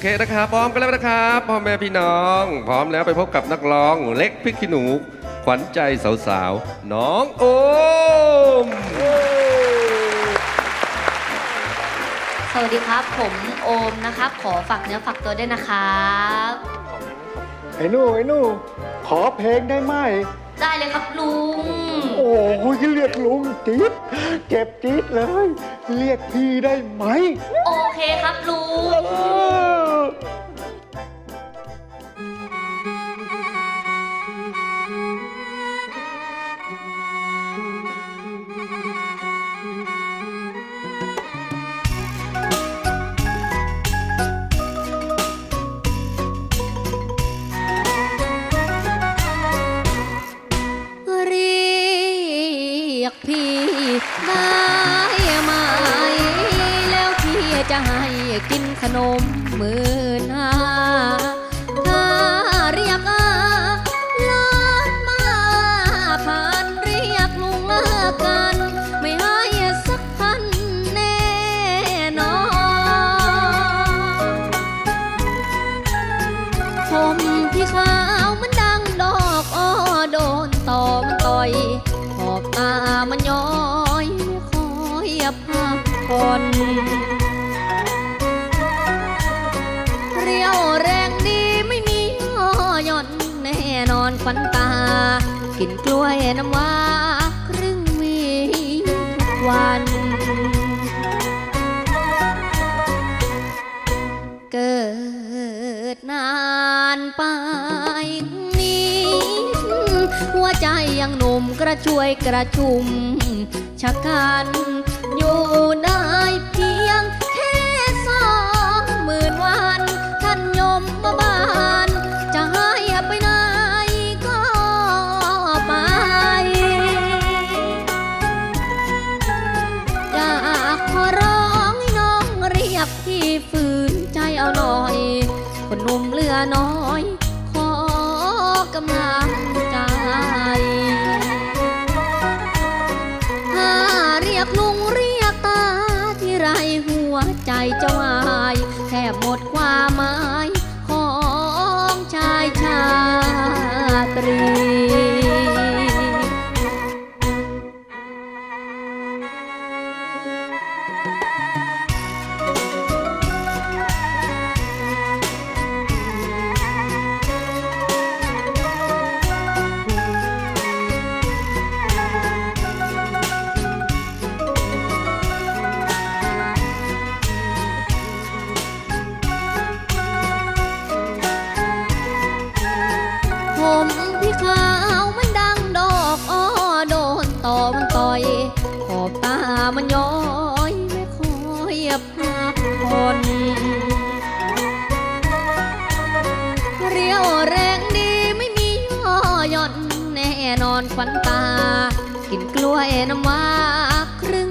เคนะครับพร้อมกันแล้วนะครับพ่อแม่พี่น้อง พร้อมแล้วไปพบกับนักร้องเล็กพริกขี้หนู ขวัญใจสาวๆ น้องโอม สวัสดีครับ ผมโอมนะครับ ขอฝากเนื้อฝากตัวด้วยนะครับ ไอ้หนูไอ้หนูขอเพลงได้ไหม ได้เลยครับลุง โอ้โหเรียกลุงจี๊ดเจ็บจี๊ดเลย เรียกพี่ได้ไหม โอเคครับลุง เออ ยกพี่ได้ไหมแล้วพี่จะให้กินขนมหมื่นห้าถ้าเรียกอาล้านมาผ่านเรียกลุงกัน ไม่ให้สักพันแน่นอนผมพี่ขาวมันดังดอกอ้อโดนตอมต่อย อบตามันย้อยคอยพักผ่อนเรียวแรงดีไม่มีย่อย่อนแน่นอนฟันตา กินกล้วยน้ำว้าครึ่งวีทุกวัน เกิดนานไป ใจยังหนุ่มกระช่วยกระชุมชะกันอยู่ได้เพียงแค่สองหมื่นวันท่านยมมาบานจะให้ไปไหนก็ไป อยากขอร้องให้น้องเรียกพี่ฝืนใจเอาหน่อย คนหนุ่มเลือน้อย ขอกำลัง วายแทบหมดความหมาย ผมพี่ขาวมันดังดอกอ้อโดนต่อมันต่อย ขอบตามันย้อยไม่คอยพักผ่อนเรียวแรงดีไม่มีย่อหย่อนแน่นอนควันตา กินกล้วยน้ำว้าครึ่ง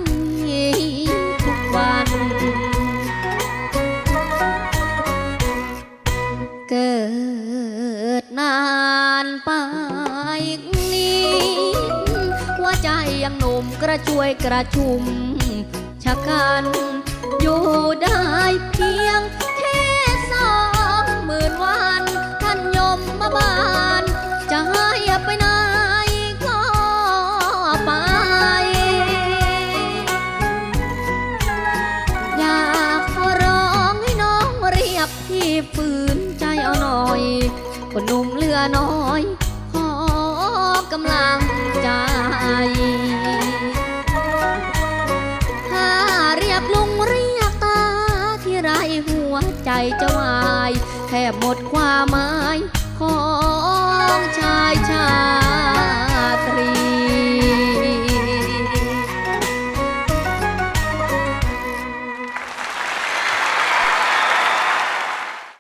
กระชวยกระชุมชะกัน อยู่ได้เพียงแค่สองหมื่นวัน ท่านยมมาบาน จะให้ไปไหนก็ไป อยากขอร้องให้น้องเรียกพี่ฝืนใจเอาหน่อยคนหนุ่มเลือน้อย ใจจะวายแทบหมดความหมายของชายชาตรี